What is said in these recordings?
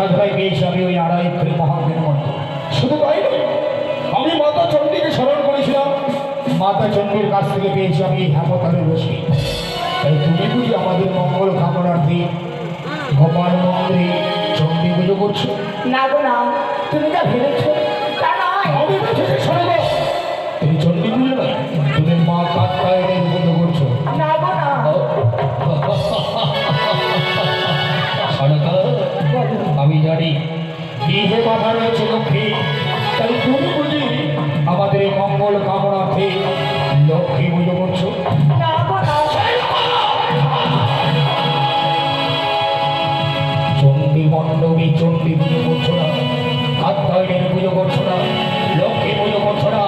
শিব সাধনায় পেয়েছি আমি ওই আড়াই করে মহাবীর মন্ত্র শুধু তাই আমি মাতা চণ্ডীকে স্মরণ করেছিলাম মাতা চণ্ডীর কাছ থেকে পেয়েছি আমি হেমতালের রশ্মি তাই তুমি বুঝি আমাদের মঙ্গল কামনার্থে গোপাল মন্দিরে চণ্ডী পুজো করছ না গো না তুমি যা ভেবেছ তা নয় আমি তুমি চণ্ডী পুজো নয় তুমি মা কাত্তায়নের পুজো করছ না গো না জানি গৃহে বাধা রয়েছে লক্ষ্মী? তাই তুমি বুঝি আমাদের মঙ্গল কামনার্থে লক্ষ্মী পুজো করছ চণ্ডী মণ্ডপী, চণ্ডী পুজো করছ না? কাত্তায়নের পুজো করছ না? লক্ষ্মী পুজো করছ না?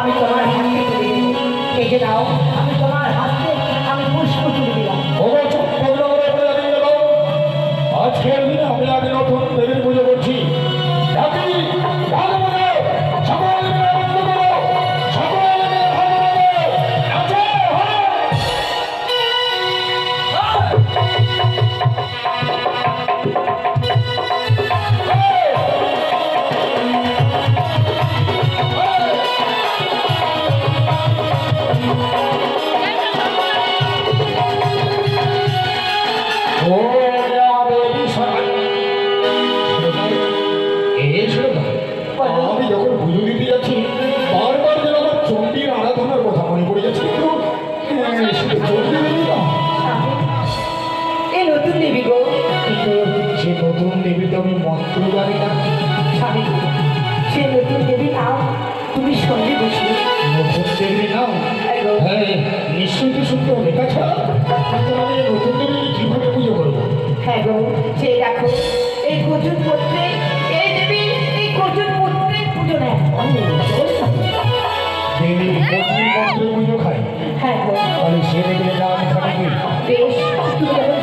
আমি তোমার হাতে তুলে দাও। আমি তোমার হাতে আমি পুষ্প তুলে দিলাম। আজকের দিন আমি নতুন দেবী নাও। হ্যাঁ নিশ্চয়ই তো সত্য লেখা ছাড়া আমি এই নতুন দেবী কীভাবে পুজো করব? হ্যাঁ গো সেই দেখো এই কচুর পত্রে এই দেবী এই কচুর পত্রে পুজো নেয়। দেবী প্রচুর মন্ত্রে পুজো খায়? হ্যাঁ গো। তাহলে সে দেবীর নাম এখানে কি? বেশ তুমি যখন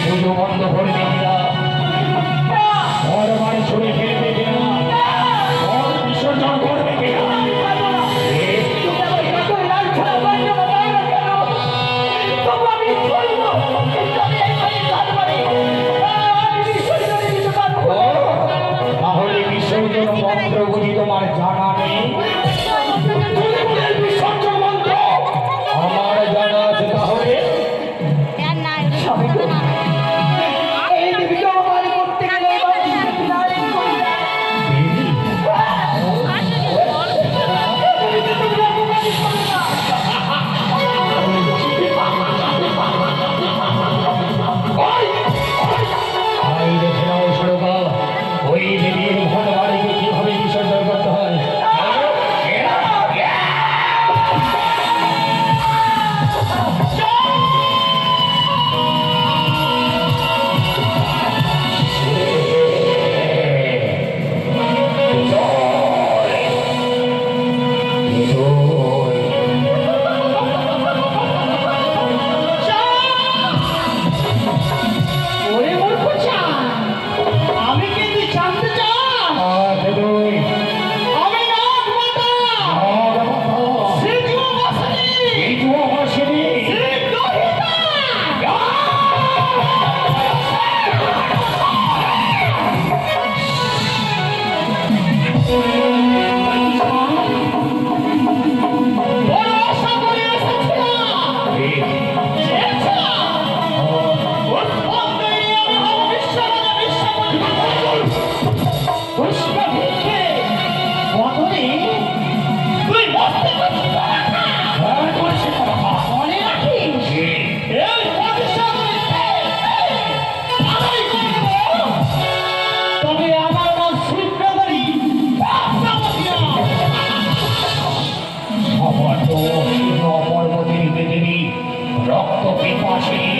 ভুল বন্ধ করে দিন কপি পাশে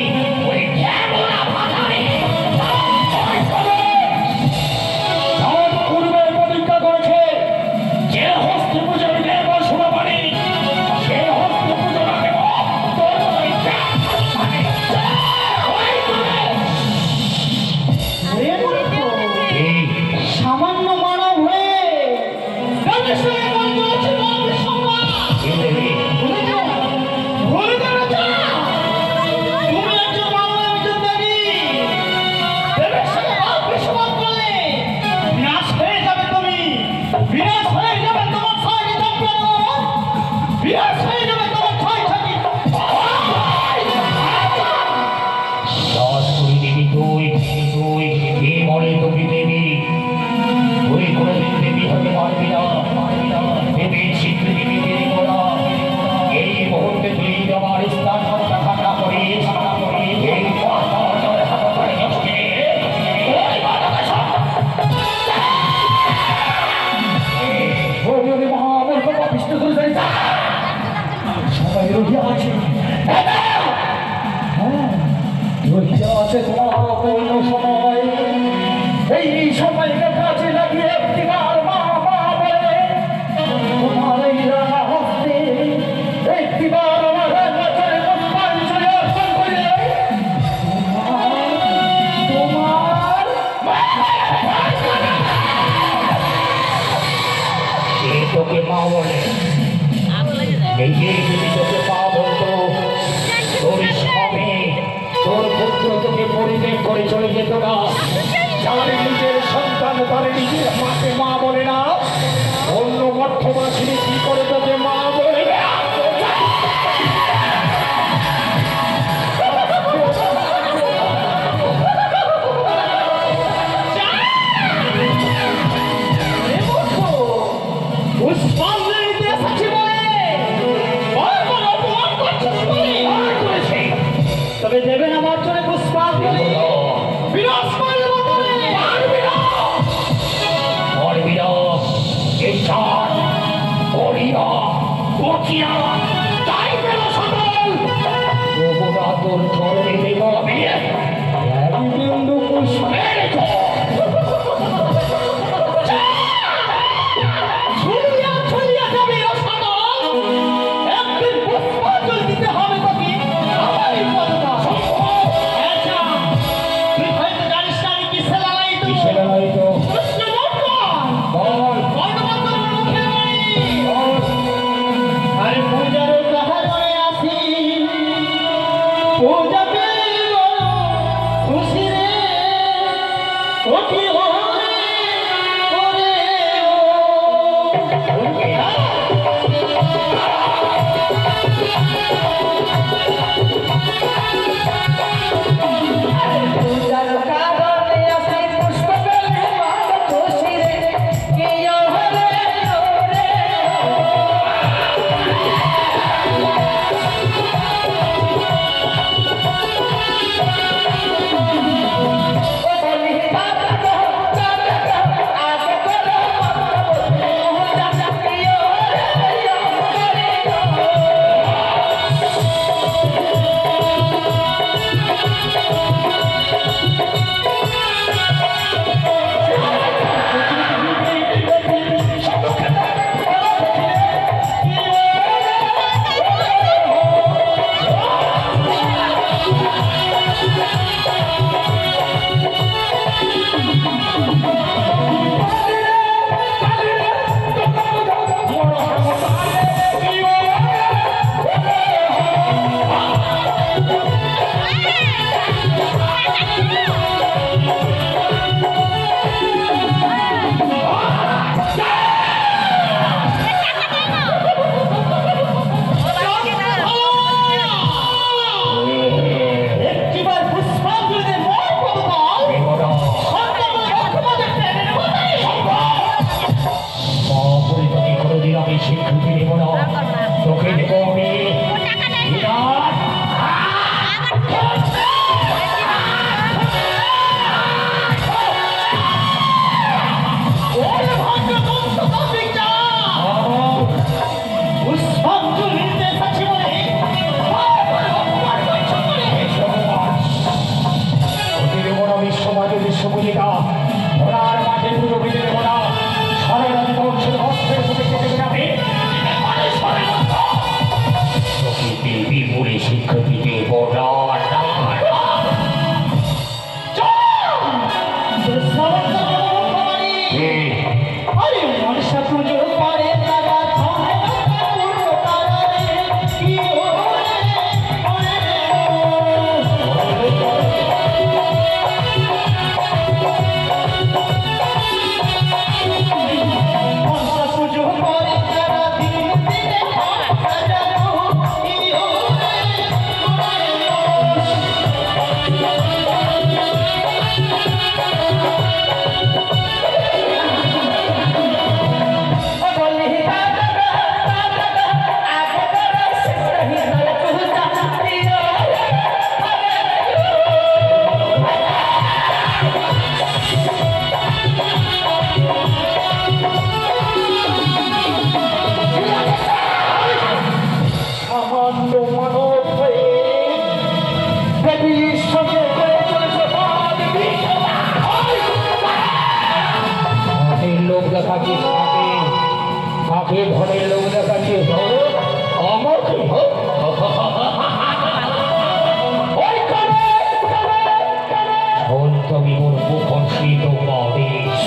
পরে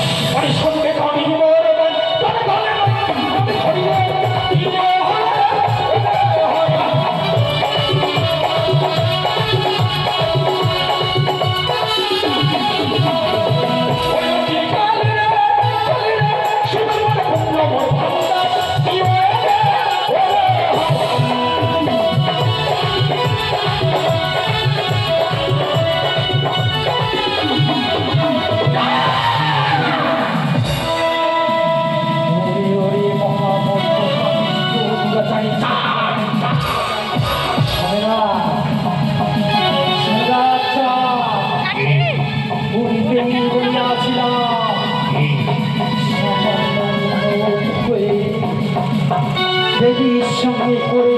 সঙ্গে করে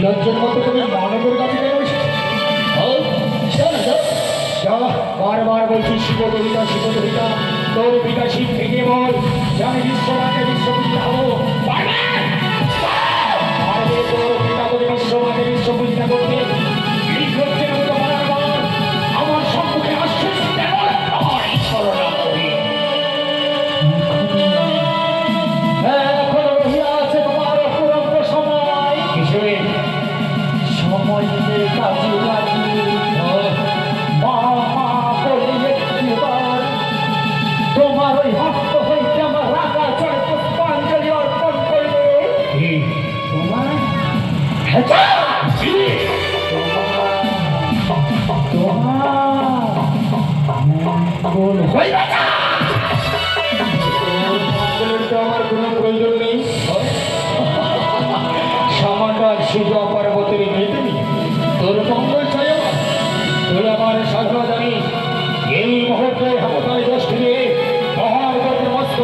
নিরঞ্জন মতো তুমি মানবের কাছে কেন বারবার বলছি শিবদরিতা শিবদরিতা তোর বিকাশী ভেঙে বল জানি বিশ্বমাকে বিশ্বপুজি হব বিশ্বমাকে বিশ্বপুজিটা করতে আমার কোনো প্রয়োজন নেই সামাটার সূর্য পার্বতীর মেদিনী তোর মঙ্গল চাই তোর আমার সাধনা জানি এই মুহূর্তে হবতায় দোষ নিয়ে মহাভারতের মস্ত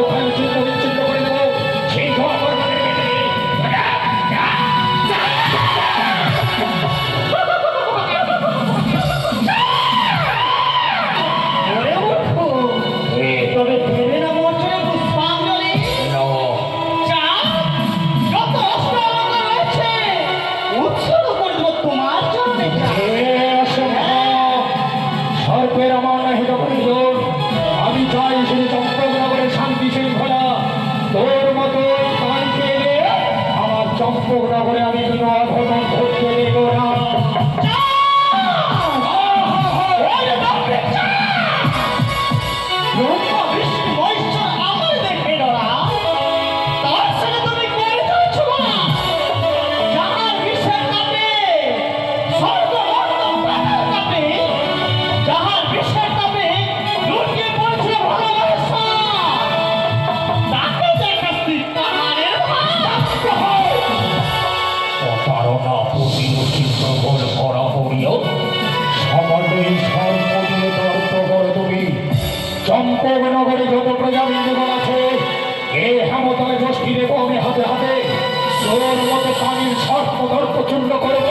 চারণা প্রতিমূর্তি গ্রহণ করা হইল সমাজে সর্বদিনে তর্ক করো যত প্রজাবৃন্দগণ আছে এ হেমতলে গোষ্ঠী রেখে হাতে হাতে সোর মতো স্বামীর সর্বদর্প চূর্ণ করব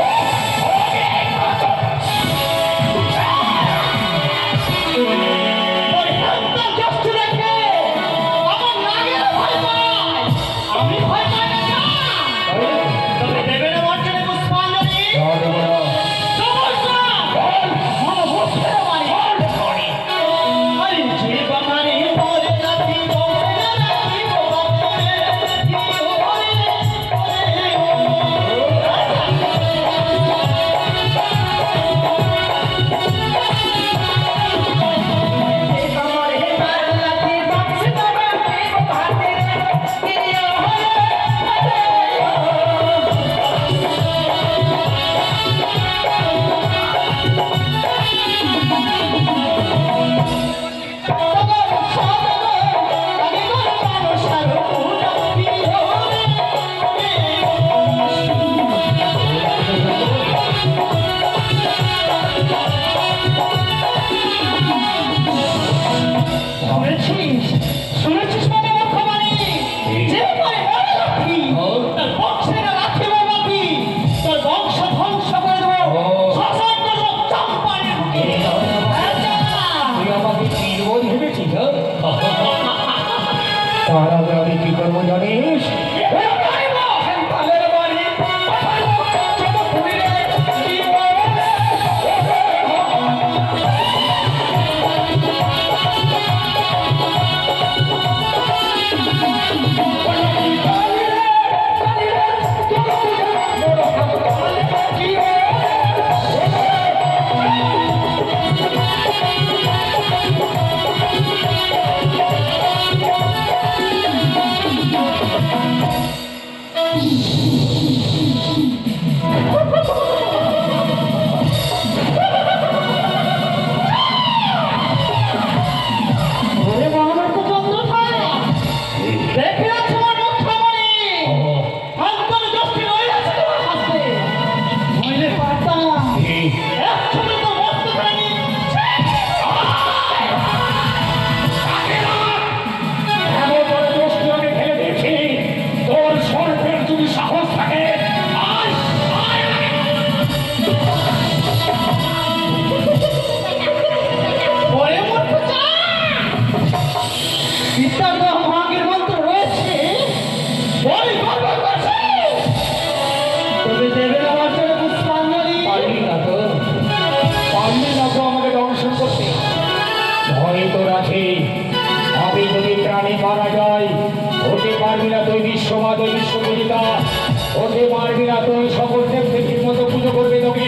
আছে। আমি যদি প্রাণী মারা যায় হতে পারবি না তুই বিশ্বমাতা বিশ্বপূজিতা হতে পারবি না তুই সকল দেব দেবীর মতো পুজো করবে তোকে।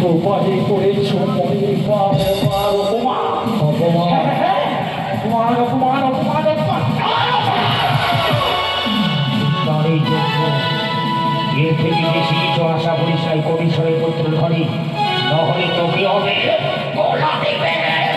Nobody for it, পৃথিবীর বেশি কিছু আশা করিস নাই কবি পুত্র ধরি নহলে তোকে হবে? গোলাতে পেরে